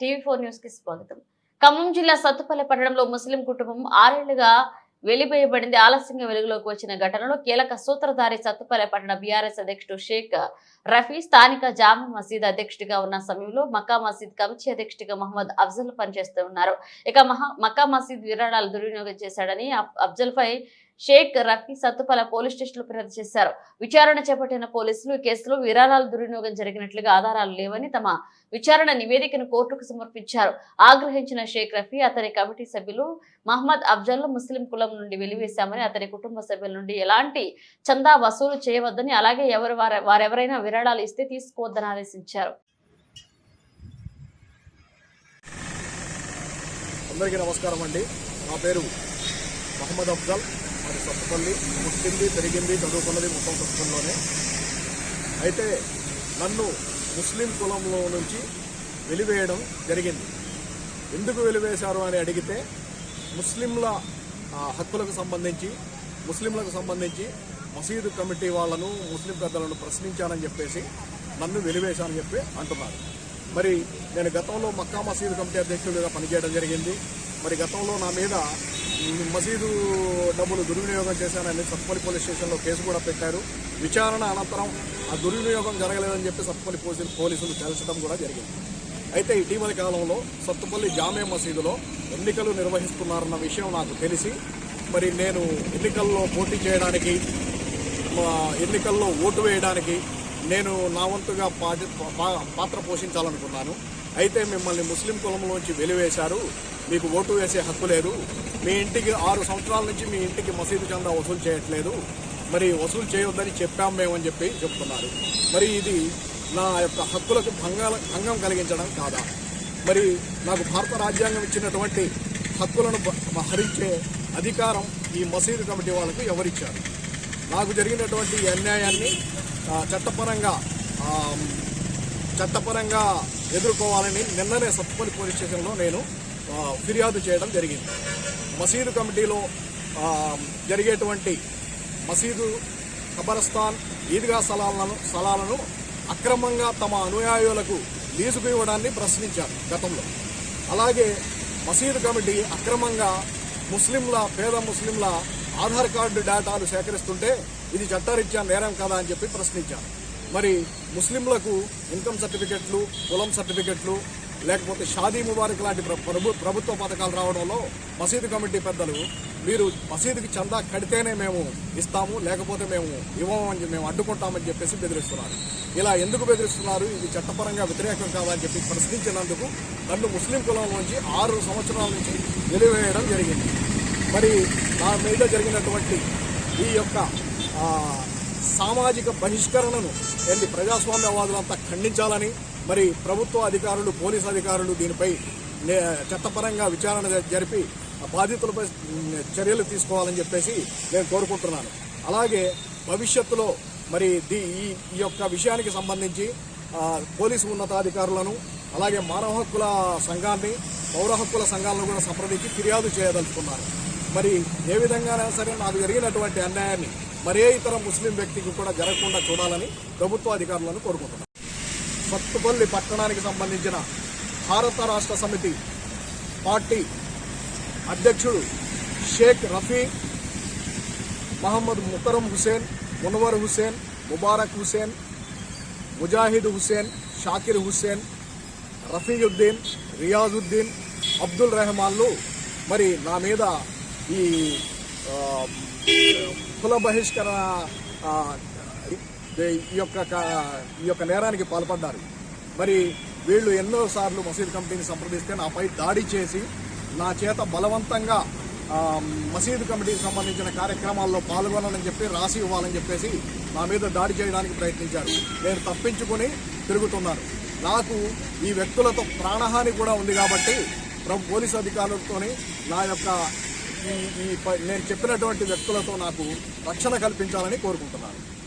TV four న్యూస్కి స్వాగతం. ఖమ్మం జిల్లా సత్తుపల్లి పట్టణంలో ముస్లిం కుటుంబం ఆరేళ్ళుగా వెలివేయబడింది ఆలస్యంగా వెలుగులోకి వచ్చిన ఘటనలో కీలక సూత్రధారి సత్తుపల్లి పట్టణ బీఆర్ఎస్ అధ్యక్షుడు షేక్ రఫీ స్థానిక జామా మసీద్ అధ్యక్షుడిగా ఉన్న సమయంలో మక్కా మసీద్ కమిటీ అధ్యక్షుడిగా మహమ్మద్ అఫ్జల్ పనిచేస్తూ ఉన్నారు. ఇక మహా మక్కా మసీద్ విరాళాలు దుర్వినియోగం చేశాడని అఫ్జల్ పై షేక్ రఫీ సత్తుపల పోలీస్ స్టేషన్లో ఫిర్యాదు చేశారు. విచారణ చేపట్టిన పోలీసులు ఈ కేసులో విరాళాలు దుర్వినియోగం జరిగినట్లుగా ఆధారాలు లేవని తమ విచారణ నివేదికను కోర్టుకు సమర్పించారు. ఆగ్రహించిన షేక్ రఫీ అతని కమిటీ సభ్యులు మహమ్మద్ అఫ్జల్ ముస్లిం కులం నుండి వెలివేశామని అతని కుటుంబ సభ్యుల నుండి ఎలాంటి చందా వసూలు చేయవద్దని అలాగే ఎవరు వారెవరైనా విరాళాలు ఇస్తే తీసుకోవద్దని ఆదేశించారు. అందరికీ నమస్కారం అండి. నా పేరు మహమ్మద్ అఫ్జల్. మరి కొత్తపల్లి పుట్టింది పెరిగింది చదువుకున్నది మొత్తం కొత్తపల్లిలోనే అయితే నన్ను ముస్లిం కులంలో నుంచి వెలివేయడం జరిగింది. ఎందుకు వెలివేశారు అని అడిగితే ముస్లింల హక్కులకు సంబంధించి ముస్లింలకు సంబంధించి మసీదు కమిటీ వాళ్ళను ముస్లిం పెద్దలను ప్రశ్నించానని చెప్పేసి నన్ను వెలివేశానని చెప్పి అంటున్నారు. మరి నేను గతంలో మక్కా మసీదు కమిటీ అధ్యక్షుడిగా పనిచేయడం జరిగింది. మరి గతంలో నా మీద మసీదు డబ్బులు దుర్వినియోగం చేశానని సత్పల్లి పోలీస్ స్టేషన్లో కేసు కూడా పెట్టారు. విచారణ అనంతరం ఆ దుర్వినియోగం జరగలేదని చెప్పి సత్పల్లి పోలీసులు పోలీసులు తేల్చడం కూడా జరిగింది. అయితే ఇటీవలి కాలంలో సత్తుపల్లి జామే మసీదులో ఎన్నికలు నిర్వహిస్తున్నారన్న విషయం నాకు తెలిసి మరి నేను ఎన్నికల్లో పోటీ చేయడానికి ఎన్నికల్లో ఓటు వేయడానికి నేను నా వంతుగా పా- పాత్ర పోషించాలనుకున్నాను. అయితే మిమ్మల్ని ముస్లిం కులంలోంచి వెలివేశారు. మీకు ఓటు వేసే హక్కు లేదు. మీ ఇంటికి ఆరు సంవత్సరాల నుంచి మీ ఇంటికి మసీదు చందా వసూలు చేయట్లేదు. మరి వసూలు చేయొద్దని చెప్పాం మేమని చెప్పి చెప్తున్నారు. మరి ఇది నా యొక్క హక్కులకు భంగాల భంగం కలిగించడం కాదా? మరి నాకు భారత రాజ్యాంగం ఇచ్చినటువంటి హక్కులను హరించే అధికారం ఈ మసీదు కమిటీ వాళ్ళకు ఎవరిచ్చారు? నాకు జరిగినటువంటి ఈ అన్యాయాన్ని చట్టపరంగా చట్టపరంగా ఎదుర్కోవాలని నిన్ననే సత్తుపల్లి పోలీస్ స్టేషన్లో నేను ఫిర్యాదు చేయడం జరిగింది. మసీదు కమిటీలో జరిగేటువంటి మసీదు కబరస్థాన్ ఈద్గా స్థలాలను స్థలాలను అక్రమంగా తమ అనుయాయులకు లీజుకు ఇవ్వడాన్ని ప్రశ్నించారు గతంలో. అలాగే మసీదు కమిటీ అక్రమంగా ముస్లింల పేద ముస్లింల ఆధార్ కార్డు డేటాలు సేకరిస్తుంటే ఇది చట్టరీత్యా నేరం కదా అని చెప్పి ప్రశ్నించారు. మరి ముస్లింలకు ఇన్కమ్ సర్టిఫికెట్లు కులం సర్టిఫికెట్లు లేకపోతే షాదీ ముబారక్ లాంటి ప్రభు ప్రభుత్వ పథకాలు రావడంలో మసీదు కమిటీ పెద్దలు మీరు మసీదుకి చందా కడితేనే మేము ఇస్తాము లేకపోతే మేము ఇవ్వమని మేము అడ్డుకుంటామని చెప్పేసి బెదిరిస్తున్నారు. ఇలా ఎందుకు బెదిరిస్తున్నారు? ఇది చట్టపరంగా వ్యతిరేకం కాదని చెప్పి ప్రశ్నించినందుకు నన్ను ముస్లిం కులం నుంచి ఆరు సంవత్సరాల నుంచి వెలివేయడం జరిగింది. మరి నా మీద జరిగినటువంటి ఈ యొక్క సామాజిక బహిష్కరణను ఎన్ని ప్రజాస్వామ్యవాదులంతా ఖండించాలని మరి ప్రభుత్వ అధికారులు పోలీస్ అధికారులు దీనిపై నే- చట్టపరంగా విచారణ జరిపి బాధితులపై చర్యలు తీసుకోవాలని చెప్పేసి నేను కోరుకుంటున్నాను. అలాగే భవిష్యత్తులో మరి దీ ఈ ఈ యొక్క విషయానికి సంబంధించి పోలీసు ఉన్నతాధికారులను అలాగే మానవ హక్కుల సంఘాన్ని పౌర హక్కుల సంఘాలను కూడా సంప్రదించి ఫిర్యాదు చేయదలుచుకున్నాను మరి ఏ విధంగానైనా సరే నాకు జరిగినటువంటి అన్యాయాన్ని మరే ఇతర ముస్లిం వ్యక్తికి కూడా జరగకుండా చూడాలని ప్రభుత్వ అధికారులను కోరుకుంటున్నాను సత్తుపల్లి పట్టణానికి సంబంధించిన భారత రాష్ట్ర సమితి పార్టీ అధ్యక్షుడు షేక్ రఫీ మహమ్మద్ ముకరం హుసేన్ మునవర్ హుసేన్ ముబారక్ హుసేన్ ముజాహిద్ హుసేన్ షాకిర్ హుసేన్ రఫీయుద్దీన్ రియాజుద్దీన్ అబ్దుల్ రెహమాన్లు మరి నా మీద ఈ కుల బహిష్కరణ ఈ యొక్క ఈ యొక్క నేరానికి పాల్పడ్డారు. మరి వీళ్ళు ఎన్నోసార్లు మసీద్ కమిటీని సంప్రదిస్తే నాపై దాడి చేసి నా చేత బలవంతంగా మసీదు కమిటీకి సంబంధించిన కార్యక్రమాల్లో పాల్గొనాలని చెప్పి రాసి ఇవ్వాలని చెప్పేసి నా మీద దాడి చేయడానికి ప్రయత్నించారు. నేను తప్పించుకొని తిరుగుతున్నాను. నాకు ఈ వ్యక్తులతో ప్రాణహాని కూడా ఉంది కాబట్టి ప్ర- పోలీసు అధికారులతోని నా యొక్క ఈ ప- నేను చెప్పినటువంటి వ్యక్తులతో నాకు రక్షణ కల్పించాలని కోరుకుంటున్నాను.